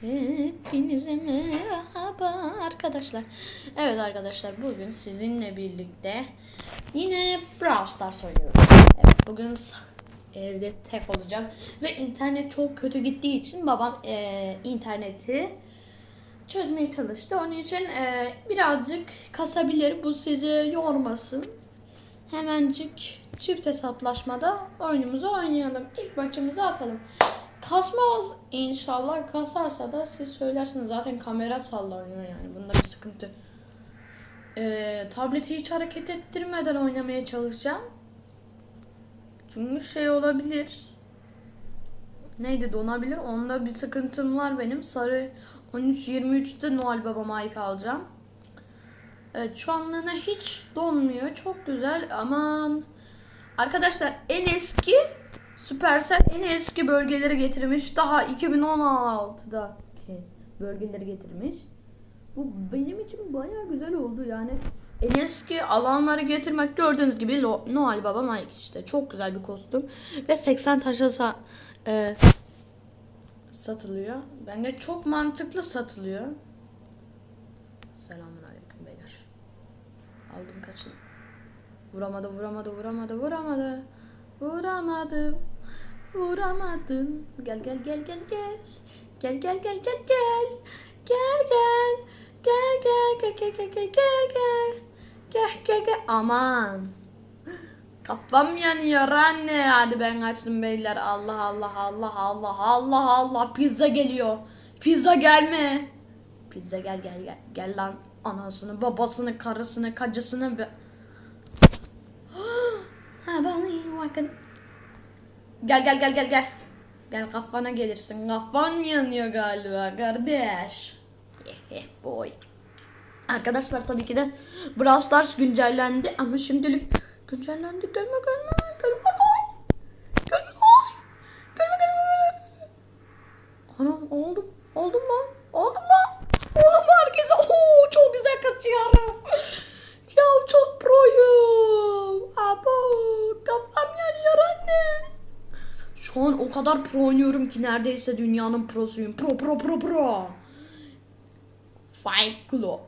Hepinize merhaba arkadaşlar. Evet arkadaşlar bugün sizinle birlikte yine Brawl Stars oynuyoruz. Evet bugün evde tek olacağım ve internet çok kötü gittiği için babam eee, interneti çözmeye çalıştı. Onun için eee, birazcık kasabilir. Bu sizi yormasın. Hemencik çift hesaplaşmada oyunumuzu oynayalım. İlk maçımızı atalım. Kasmaz inşallah kasarsa da siz söylersiniz zaten kamera sallanıyor yani bunda bir sıkıntı. Ee, tableti hiç hareket ettirmeden oynamaya çalışacağım. Çünkü şey olabilir. Neydi donabilir. Onda bir sıkıntım var benim. Sarı 13-23'te Noel Baba Mike alacağım. Evet şu anlığına hiç donmuyor. Çok güzel. Aman. Arkadaşlar en eski Supercell en eski bölgeleri getirmiş. Daha 2016'daki bölgeleri getirmiş. Bu benim için baya güzel oldu yani. En eski alanları getirmek gördüğünüz gibi Noel Baba Mike işte. Çok güzel bir kostüm. Ve 80 taşa sa- e, satılıyor. Bence çok mantıklı satılıyor. Selamun aleyküm beyler. Aldım kaçın. Vuramadı, vuramadı, vuramadı, vuramadı. Vuramadı. Vuramadın. Gel gel gel gel gel. Gel gel gel gel gel. Gel gel. Gel gel gel gel gel gel gel gel. Gel gel gel. Aman. Kafam yanıyor anne. Hadi ben kaçtım beyler. Allah Allah Allah Allah Allah Allah. Pizza geliyor. Pizza gelme. Pizza gel gel gel. Gel lan. Anasını, babasını, karısını, kacısını. Be... ha bana iyi bakın. Gel gel gel gel gel. Gel kafana gelirsin. Kafan yanıyor galiba kardeş. Boy. Arkadaşlar tabii ki de Brawl Stars güncellendi ama şimdilik güncellendi. Gelme gelme gelme. Gelme. Gelme gelme gelme. Anam oldum. Oldum lan. Oldum lan. Oğlum herkese. Oo, çok güzel kaçıyorum. ya çok proyum. Abo kafam yanıyor anne. Şu an o kadar pro oynuyorum ki neredeyse dünyanın prosuyum. Pro pro pro pro. Fight Club.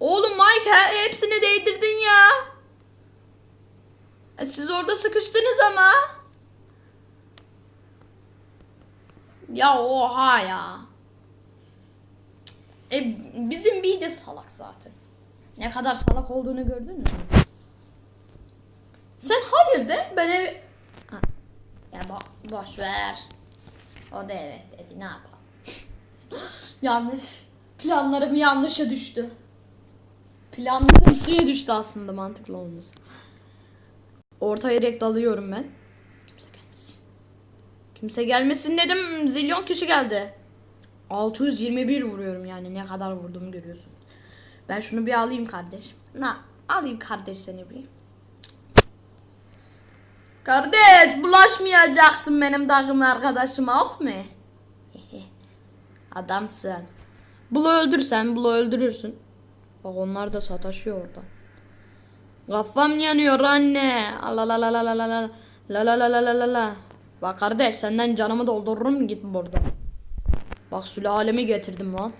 Oğlum Mike he- hepsini değdirdin ya. E, siz orada sıkıştınız ama. Ya oha ya. E, bizim bir de salak zaten. Ne kadar salak olduğunu gördün mü? Sen hayır de ben ev... Ya bo- boş ver. O da evet dedi ne yapalım. Yanlış. Planlarım yanlışa düştü. Planlarım suya düştü aslında mantıklı olmaz. Ortaya direkt dalıyorum ben. Kimse gelmesin. Kimse gelmesin dedim. Zilyon kişi geldi. 621 vuruyorum yani. Ne kadar vurduğumu görüyorsun. Ben şunu bir alayım kardeş. Na alayım kardeş seni bir. Kardeş bulaşmayacaksın benim takım arkadaşıma ok mu? Adamsın. Bulu öldürsen bulu öldürürsün. Bak onlar da sataşıyor orada. Kafam yanıyor anne. La la la la la la la la la la la la la. Bak kardeş senden canımı doldururum git burada. Bak sülalemi getirdim lan.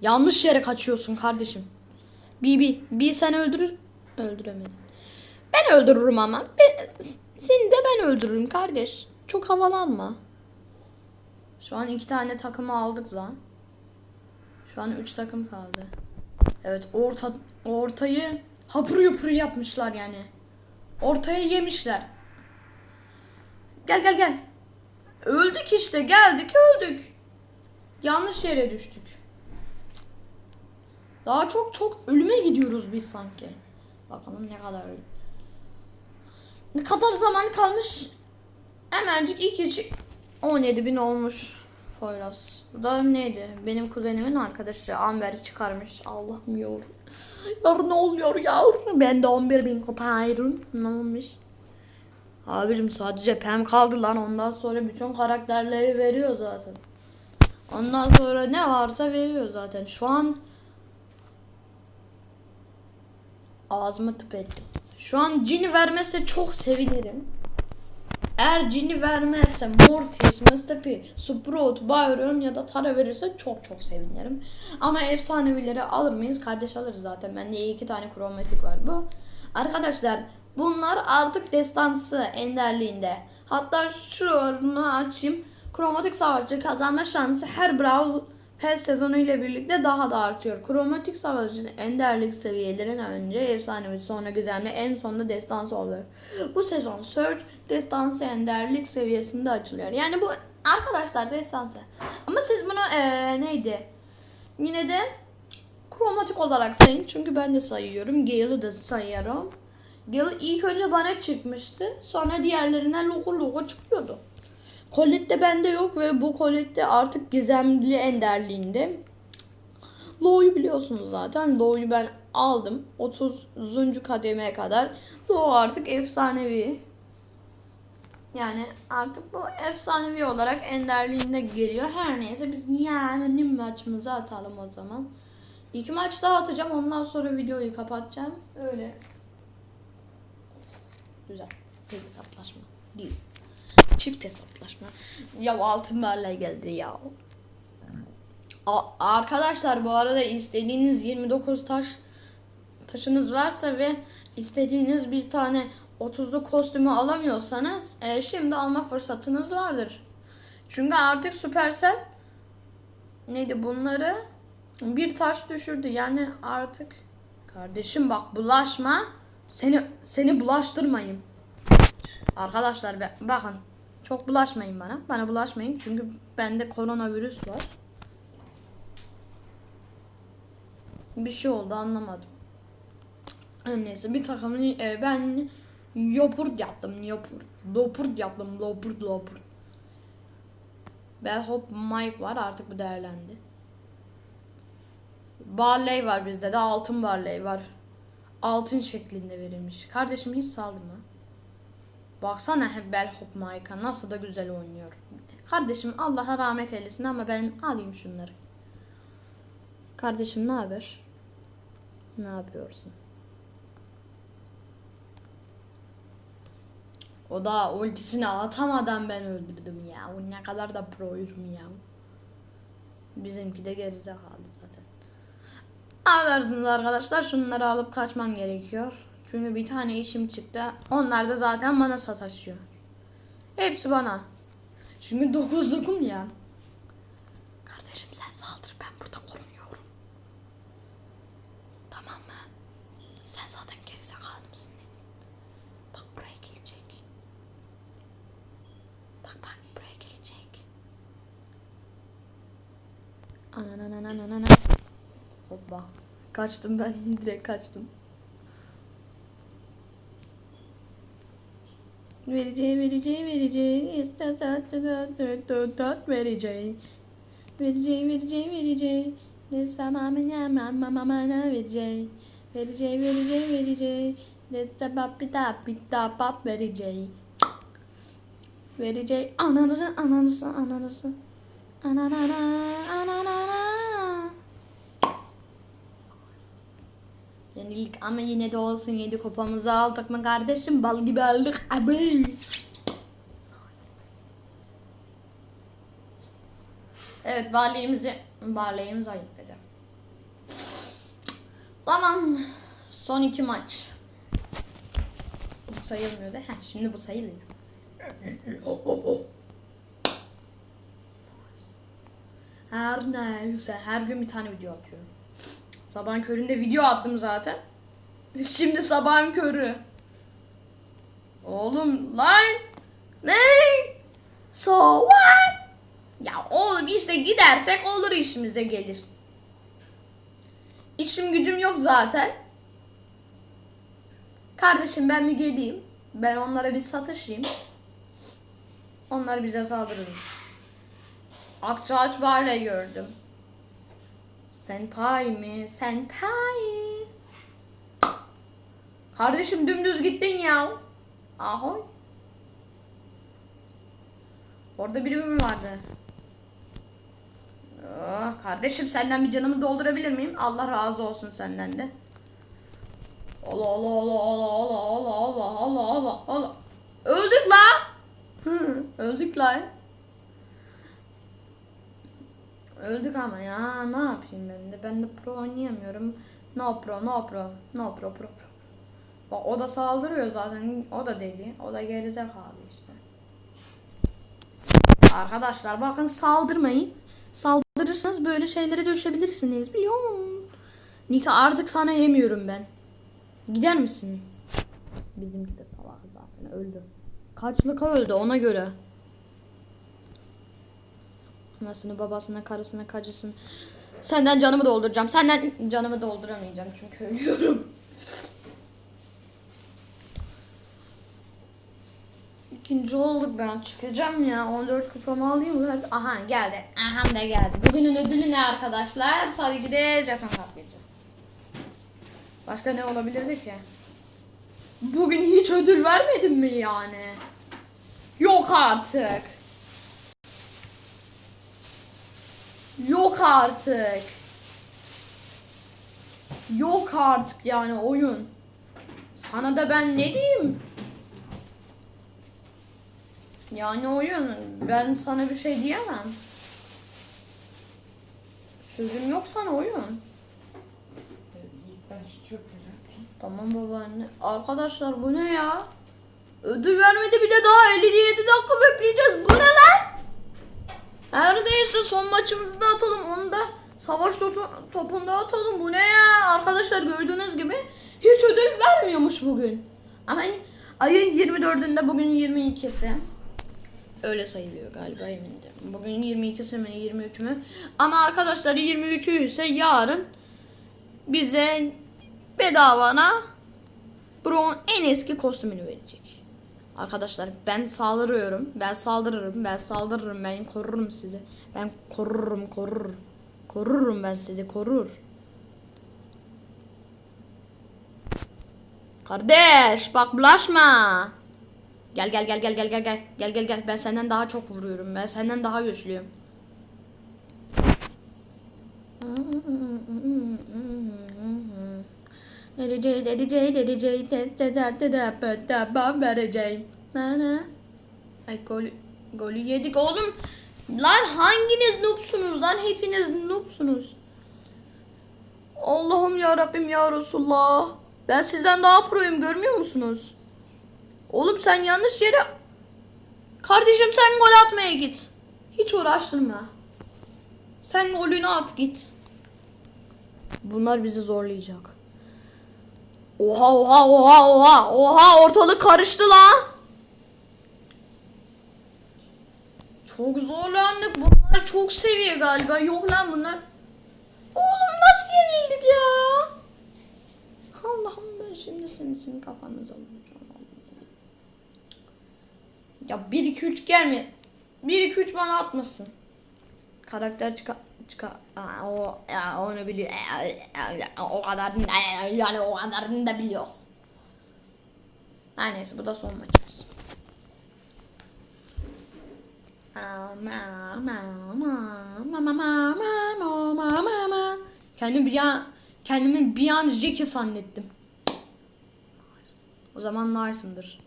Yanlış yere kaçıyorsun kardeşim. Bir bir bir sen öldürür öldüremedin. Ben öldürürüm ama. Ben, seni de ben öldürürüm kardeş. Çok havalanma. Şu an iki tane takımı aldık lan. Şu an üç takım kaldı. Evet orta ortayı hapır yupur yapmışlar yani. Ortaya yemişler. Gel gel gel. Öldük işte geldik öldük. Yanlış yere düştük. Daha çok çok ölüme gidiyoruz biz sanki. Bakalım ne kadar ölüm. Ne kadar zaman kalmış? Hemencik ilk içi 17 bin olmuş. Poyraz. Bu da neydi? Benim kuzenimin arkadaşı Amber çıkarmış. Allah'ım yavrum. Ne oluyor yavrum? Ben de 11 bin koparıyorum. Ne olmuş? Abicim sadece Pem kaldı lan. Ondan sonra bütün karakterleri veriyor zaten. Ondan sonra ne varsa veriyor zaten. Şu an ağzıma tıp ettim. Şu an cini vermezse çok sevinirim. Eğer Ginny vermezse Mortis, Mr. P, Sprout, Byron ya da Tara verirse çok çok sevinirim. Ama efsanevileri alır mıyız? Kardeş alırız zaten. Bende iki tane kromatik var bu. Arkadaşlar bunlar artık destansı enderliğinde. Hatta şunu açayım. Kromatik savaşçı kazanma şansı her Brawl her sezonu ile birlikte daha da artıyor. Kromatik savaşçı enderlik seviyelerine önce efsanevi sonra gizemli en sonunda destansı oluyor. Bu sezon Surge destansı enderlik seviyesinde açılıyor. Yani bu arkadaşlar destansı. Ama siz bunu eee, neydi? Yine de kromatik olarak sayın. Çünkü ben de sayıyorum. Gale'ı da sayıyorum. Gale ilk önce bana çıkmıştı. Sonra diğerlerine logo logo çıkıyordu. Colette bende yok ve bu Colette artık gizemli enderliğinde. Low'yu biliyorsunuz zaten. Low'yu ben aldım. 30. kademeye kadar. Low artık efsanevi. Yani artık bu efsanevi olarak enderliğinde geliyor. Her neyse biz yarın maçımızı atalım o zaman. İki maç daha atacağım. Ondan sonra videoyu kapatacağım. Öyle. Güzel. Tek hesaplaşma. Değil. Çift hesaplaşma. Ya altın berle geldi ya. A- arkadaşlar bu arada istediğiniz 29 taş taşınız varsa ve istediğiniz bir tane 30'lu kostümü alamıyorsanız e, şimdi alma fırsatınız vardır. Çünkü artık Supercell neydi bunları bir taş düşürdü. Yani artık kardeşim bak bulaşma. Seni seni bulaştırmayayım. Arkadaşlar bakın çok bulaşmayın bana. Bana bulaşmayın çünkü bende koronavirüs var. Bir şey oldu anlamadım. Neyse bir takımın e, ben yopurt yaptım yopurt. Lopurt yaptım lopurt lopurt. Bellhop Mike var artık bu değerlendi. Barley var bizde de altın barley var. Altın şeklinde verilmiş. Kardeşim hiç saldırma. Baksana hep Bellhop Mike'a nasıl da güzel oynuyor. Kardeşim Allah'a rahmet eylesin ama ben alayım şunları. Kardeşim ne haber? Ne yapıyorsun? O da ultisini atamadan ben öldürdüm ya. O ne kadar da proyum ya. Bizimki de gerizekalı zaten. Anlarsınız arkadaşlar şunları alıp kaçmam gerekiyor. Çünkü bir tane işim çıktı. Onlar da zaten bana sataşıyor. Hepsi bana. Çünkü dokuzlukum ya. Kardeşim sen saldır ben burada korunuyorum. Tamam mı? Sen zaten gerizekalı mısın? Bak buraya gelecek. Bak bak buraya gelecek. Anananananana. Hoppa. Kaçtım ben direkt kaçtım. Vereceği vereceği vereceği istersen tat vereceği vereceği vereceği vereceği ne zaman ne mama mana vereceği vereceği vereceği vereceği ne sabah bir daha bir daha bab vereceği vereceği ananızı ananızı ananızı. Ananana ananana Yenilik ama yine de olsun yedi kupamızı aldık mı kardeşim bal gibi aldık abi. Evet barleyimizi barleyimizi ayıkladı. Tamam. Son iki maç. Bu sayılmıyordu. Heh, şimdi bu sayılıyor. Her neyse her gün bir tane video atıyorum. Sabahın köründe video attım zaten. Şimdi sabahın körü. Oğlum lan. Ne? So what? Ya oğlum işte gidersek olur işimize gelir. İşim gücüm yok zaten. Kardeşim ben bir geleyim. Ben onlara bir satışayım. Onlar bize saldırır. Akçaağaç Barley gördüm. Senpai mi? Senpai. Kardeşim dümdüz gittin ya. Ahoy. Orada biri mi vardı? Oh, kardeşim senden bir canımı doldurabilir miyim? Allah razı olsun senden de. Allah Allah Allah Allah Allah Allah Allah Allah Allah. Öldük la. Öldük lan. Öldük ama ya ne yapayım ben de. Ben de pro oynayamıyorum. No pro, no pro, no pro, pro, pro. Bak o da saldırıyor zaten. O da deli. O da gerizekalı işte. Arkadaşlar bakın saldırmayın. Saldırırsanız böyle şeylere düşebilirsiniz. Biliyor musun? Nita artık sana yemiyorum ben. Gider misin? Bizimki de salak zaten öldü. Kaçlıka öldü ona göre. Anasını babasına karısına kacısın. Senden canımı dolduracağım. Senden canımı dolduramayacağım çünkü ölüyorum. İkinci olduk ben çıkacağım ya. 14 kupamı alayım. Aha geldi. Aha da geldi. Bugünün ödülü ne arkadaşlar? Tabii ki de Jason katlayıcı. Başka ne olabilirdi ki? Bugün hiç ödül vermedin mi yani? Yok artık. Yok artık. Yok artık yani oyun. Sana da ben ne diyeyim? Yani oyun. Ben sana bir şey diyemem. Sözüm yok sana oyun. Ben şu çöpleri atayım. Tamam babaanne. Arkadaşlar bu ne ya? Ödül vermedi bir de daha 57 dakika bekleyeceğiz. Bu ne lan? Her neyse son maçımızı da atalım. Onu da savaş topu, topunda atalım. Bu ne ya? Arkadaşlar gördüğünüz gibi hiç ödül vermiyormuş bugün. Ama ayın 24'ünde bugün 22'si. Öyle sayılıyor galiba eminim. Bugün 22'si mi 23 mü? Ama arkadaşlar 23'ü ise yarın bize bedavana Brown en eski kostümünü verecek. Arkadaşlar ben saldırıyorum. Ben saldırırım. Ben saldırırım. Ben korurum sizi. Ben korurum, korurum. Korurum ben sizi, korur. Kardeş bak bulaşma. Gel gel gel gel gel gel gel. Gel gel gel. Ben senden daha çok vuruyorum. Ben senden daha güçlüyüm. Vereceğim, vereceğim, vereceğim, de de de de de de de ben vereceğim. Ne? Ay gol, golü yedik oğlum. Lan hanginiz noobsunuz lan? Hepiniz noobsunuz. Allah'ım ya Rabbim ya Resulullah. Ben sizden daha proyum görmüyor musunuz? Oğlum sen yanlış yere... Kardeşim sen gol atmaya git. Hiç uğraştırma. Sen golünü at git. Bunlar bizi zorlayacak. Oha oha oha oha oha ortalık karıştı la. Çok zorlandık. Bunlar çok seviye galiba. Yok lan bunlar. Oğlum nasıl yenildik ya? Allah'ım ben şimdi senin, senin kafanıza vuracağım. Ya 1 2 3 gelme. 1 2 3 bana atmasın. Karakter çıkar çıkar o ya onu biliyor o kadar yani o kadarını da biliyoruz. Her neyse bu da son maçımız. Kendimi bir an kendimi bir an Jackie zannettim. O zaman Larson'dır.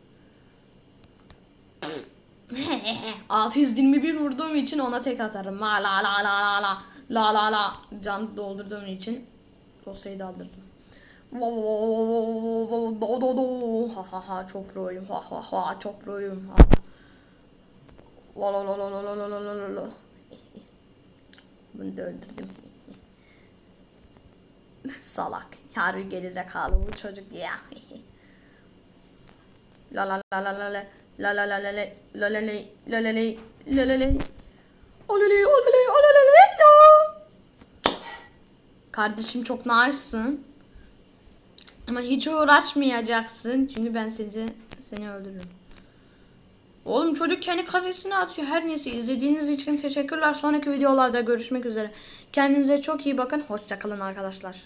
621 vurduğum için ona tek atarım. La la la la la la. La la la. Can doldurduğum için dosyayı da aldırdım. Do do do. Ha ha ha çok proyum. Ha ha ha çok proyum. Ha. La la la la la la la la. Bunu da öldürdüm. Salak. Harbi gerizekalı bu çocuk ya. la la la la la la la la la la la la la la la la la la la la Olele olele olele la Kardeşim çok nice'sın. Ama hiç uğraşmayacaksın. Çünkü ben sizi seni öldürürüm. Oğlum çocuk kendi karesini atıyor. Her neyse izlediğiniz için teşekkürler. Sonraki videolarda görüşmek üzere. Kendinize çok iyi bakın. Hoşçakalın arkadaşlar.